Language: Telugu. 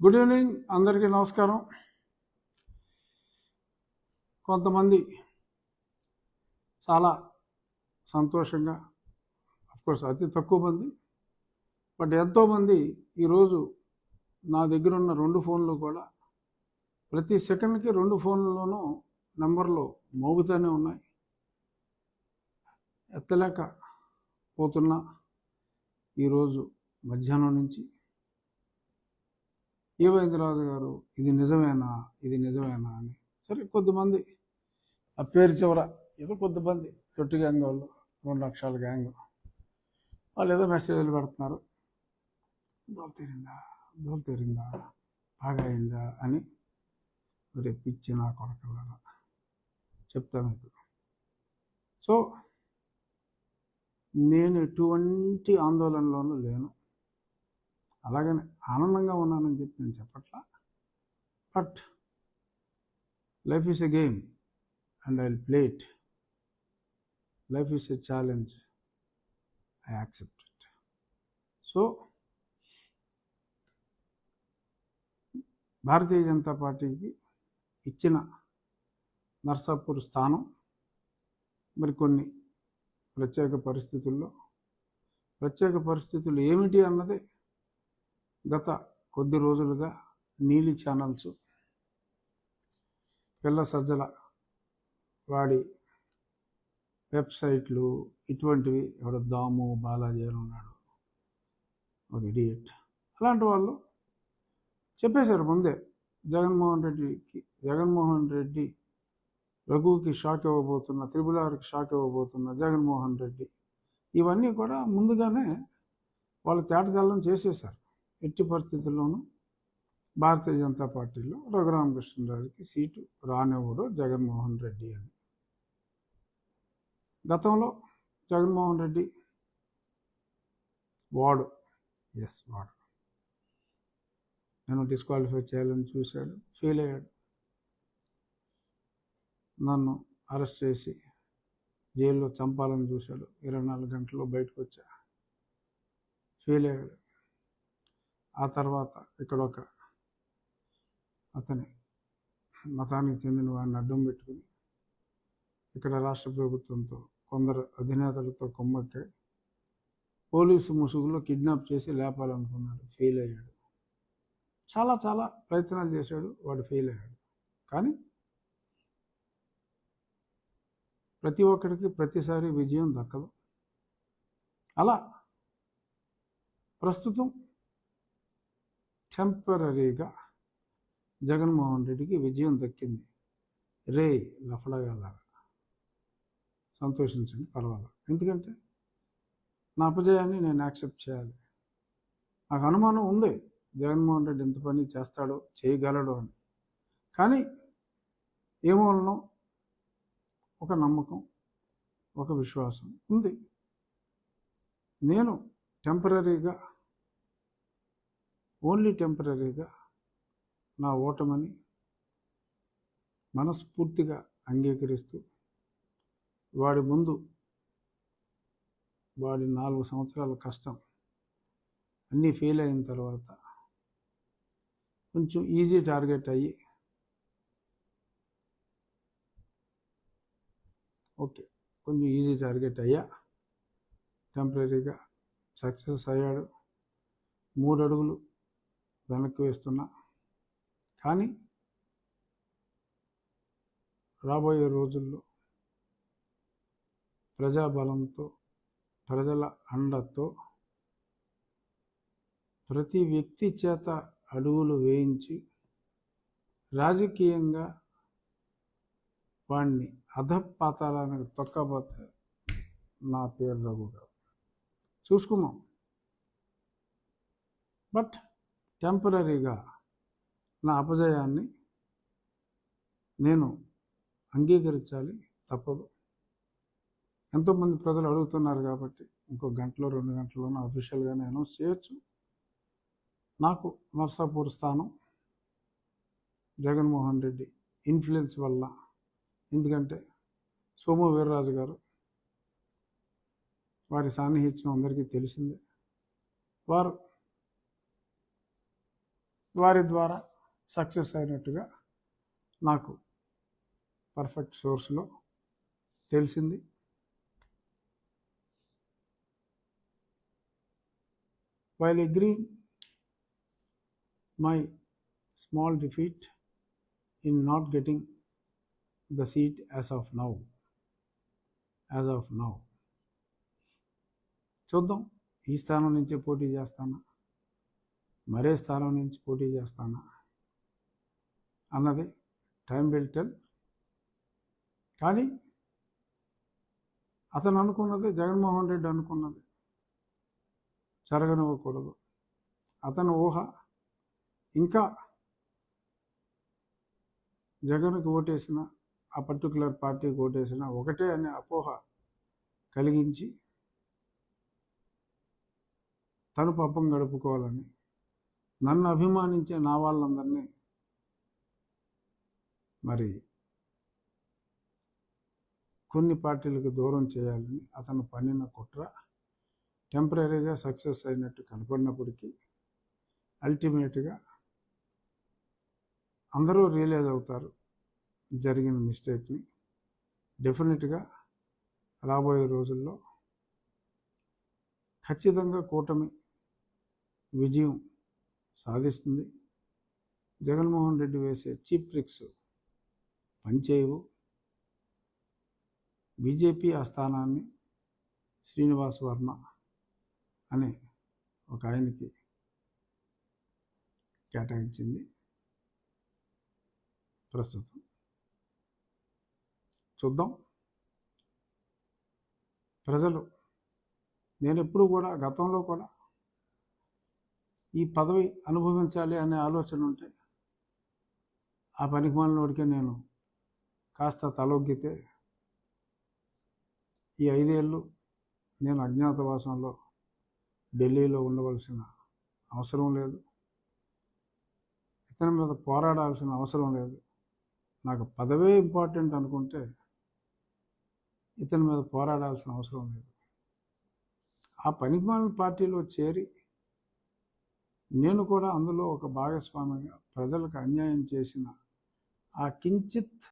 గుడ్ ఈవినింగ్ అందరికీ నమస్కారం. కొంతమంది చాలా సంతోషంగా అఫ్కోర్స్ అతి తక్కువ మంది బట్ ఎంతోమంది ఈరోజు నా దగ్గర ఉన్న రెండు ఫోన్లు కూడా ప్రతి సెకండ్కి రెండు ఫోన్లలోనూ నెంబర్లు మోగుతూనే ఉన్నాయి. ఎత్తలేక పోతున్నా ఈరోజు మధ్యాహ్నం నుంచి. ఏమైందిరాజు గారు ఇది నిజమేనా ఇది నిజమేనా అని. సరే కొద్దిమంది ఆ పేరు చివర ఏదో కొద్దిమంది తొట్టి గ్యాంగ్ వాళ్ళు రెండు లక్షల గ్యాంగ్. వాళ్ళు ఏదో మెసేజ్లు పెడుతున్నారు. దోలు తీరిందా దోలు తీరిందా బాగా అయిందా అని మరి పిచ్చి నా కొడకల్లారా చెప్తా మీకు. సో నేను ఎటువంటి ఆందోళనలోనూ లేను. అలాగని ఆనందంగా ఉన్నానని చెప్పి నేను చెప్పట్లా? But life is a game and I will play it. Life is a challenge. I accept it. So Bharatiya Janata పార్టీకి ఇచ్చిన నర్సాపూర్ స్థానం మరి కొన్ని ప్రత్యేక పరిస్థితుల్లో ప్రత్యేక పరిస్థితులు ఏమిటి అన్నది గత కొద్ది రోజులుగా నీలి ఛానల్స్ పిల్ల సజ్జల వాడి వెబ్సైట్లు ఇటువంటివి ఎవడ దాము బాలాజీ అని ఉన్నాడు. ఒక ఇడియట్ అలాంటి వాళ్ళు చెప్పేశారు ముందే జగన్మోహన్ రెడ్డికి జగన్మోహన్ రెడ్డి రఘుకి షాక్ ఇవ్వబోతున్న త్రిబుల్ ఆర్కి షాక్ ఇవ్వబోతున్న జగన్మోహన్ రెడ్డి. ఇవన్నీ కూడా ముందుగానే వాళ్ళు తేటతెల్లం చేసేశారు. ఎట్టి పరిస్థితుల్లోనూ భారతీయ జనతా పార్టీలో రఘురామకృష్ణరాజుకి సీటు రానివ్వడు జగన్మోహన్ రెడ్డి అని. గతంలో జగన్మోహన్ రెడ్డి వాడు ఎస్ వాడు. నన్ను డిస్క్వాలిఫై చేయాలని చూశాడు ఫెయిల్ అయ్యాడు. నన్ను అరెస్ట్ చేసి జైల్లో చంపాలని చూశాడు. ఇరవై నాలుగు గంటల్లో బయటకు వచ్చా ఫెయిల్ అయ్యాడు. ఆ తర్వాత ఇక్కడ ఒక అతని మతానికి చెందిన వాడిని అడ్డం పెట్టుకుని ఇక్కడ రాష్ట్ర ప్రభుత్వంతో కొందరు అధినేతలతో కొమ్మక్కే పోలీసు ముసుగులో కిడ్నాప్ చేసి లేపాలనుకున్నాడు. ఫెయిల్ అయ్యాడు. చాలా చాలా ప్రయత్నాలు చేశాడు. వాడు ఫెయిల్ అయ్యాడు. కానీ ప్రతి ఒక్కరికి ప్రతిసారి విజయం దక్కదు. అలా ప్రస్తుతం టెంపరీగా జగన్మోహన్ రెడ్డికి విజయం దక్కింది. రే లఫడగాలాగా సంతోషించండి పర్వాలేదు. ఎందుకంటే నా అపజయాన్ని నేను యాక్సెప్ట్ చేయాలి. నాకు అనుమానం ఉంది జగన్మోహన్ రెడ్డి ఎంత పని చేస్తాడో చేయగలడు అని. కానీ ఏమోనో ఒక నమ్మకం ఒక విశ్వాసం ఉంది. నేను టెంపరీగా ఓన్లీ టెంపరీగా నా ఓటమని మనస్ఫూర్తిగా అంగీకరిస్తూ వాడి ముందు వాడి నాలుగు సంవత్సరాల కష్టం అన్నీ ఫెయిల్ అయిన తర్వాత కొంచెం ఈజీ టార్గెట్ అయ్యి ఓకే కొంచెం ఈజీ టార్గెట్ అయ్యా టెంపరీగా సక్సెస్ అయ్యాడు. మూడు అడుగులు వెనక్కి వేస్తున్నా. కానీ రాబోయే రోజుల్లో ప్రజాబలంతో ప్రజల అండతో ప్రతి వ్యక్తి చేత అడుగులు వేయించి రాజకీయంగా వాడిని అధపాతాలానికి తొక్కబోతే నా పేరు రఘు గారు. చూసుకున్నాం బట్ టెంపరీగా నా అపజయాన్ని నేను అంగీకరించాలి తప్పదు. ఎంతోమంది ప్రజలు అడుగుతున్నారు కాబట్టి ఇంకో గంటలో రెండు గంటల్లోనూ అఫీషియల్గానే అనౌన్స్ చేయొచ్చు. నాకు నర్సాపూర్ స్థానం జగన్మోహన్ రెడ్డి ఇన్ఫ్లుయెన్స్ వల్ల. ఎందుకంటే సోము వీర్రాజు గారు వారి సాన్నిహిత్యం అందరికీ తెలిసిందే. వారు వారి ద్వారా సక్సెస్ అయినట్టుగా నాకు పర్ఫెక్ట్ సోర్స్లో తెలిసింది. While agree my small defeat in not getting the seat as of now as of now చూద్దాం ఈ స్థానం నుంచే పోటీ చేస్తానా? మరే స్థానం నుంచి పోటీ చేస్తానా? అన్నది టైం విల్ టెల్. కానీ అతను అనుకున్నది జగన్మోహన్ రెడ్డి అనుకున్నది జరగనివ్వకూడదు. అతని ఊహ ఇంకా జగన్కి ఓటేసిన ఆ పర్టికులర్ పార్టీకి ఓటేసిన ఒకటే అనే అపోహ కలిగించి తను పప్పం గడుపుకోవాలని నన్ను అభిమానించే నా వాళ్ళందరినీ మరి కొన్ని పార్టీలకు దూరం చేయాలని అతను పన్నిన కుట్ర టెంపరీగా సక్సెస్ అయినట్టు కనపడినప్పటికీ అల్టిమేట్గా అందరూ రియలైజ్ అవుతారు జరిగిన మిస్టేక్ని. డెఫినెట్గా రాబోయే రోజుల్లో ఖచ్చితంగా కూటమి విజయం సాధిస్తుంది. జగన్మోహన్ రెడ్డి వేసే చీప్ ట్రిక్స్ పనిచేయవు. బీజేపీ ఆ స్థానాన్ని శ్రీనివాస్ వర్మ అనే ఒక ఆయనకి కేటాయించింది. ప్రస్తుతం చూద్దాం. ప్రజలు నేను ఎప్పుడు కూడా గతంలో కూడా ఈ పదవి అనుభవించాలి అనే ఆలోచన ఉంటే ఆ పనికి మాలినోడికే నేను కాస్త తలొగ్గితే ఈ ఐదేళ్ళు నేను అజ్ఞాతవాసంలో ఢిల్లీలో ఉండవలసిన అవసరం లేదు. ఇతని మీద పోరాడాల్సిన అవసరం లేదు. నాకు పదవే ఇంపార్టెంట్ అనుకుంటే ఇతని మీద పోరాడాల్సిన అవసరం లేదు. ఆ పనికిమాలిన పార్టీలో చేరి నేను కూడా అందులో ఒక భాగస్వామిగా ప్రజలకు అన్యాయం చేసిన ఆ కించిత్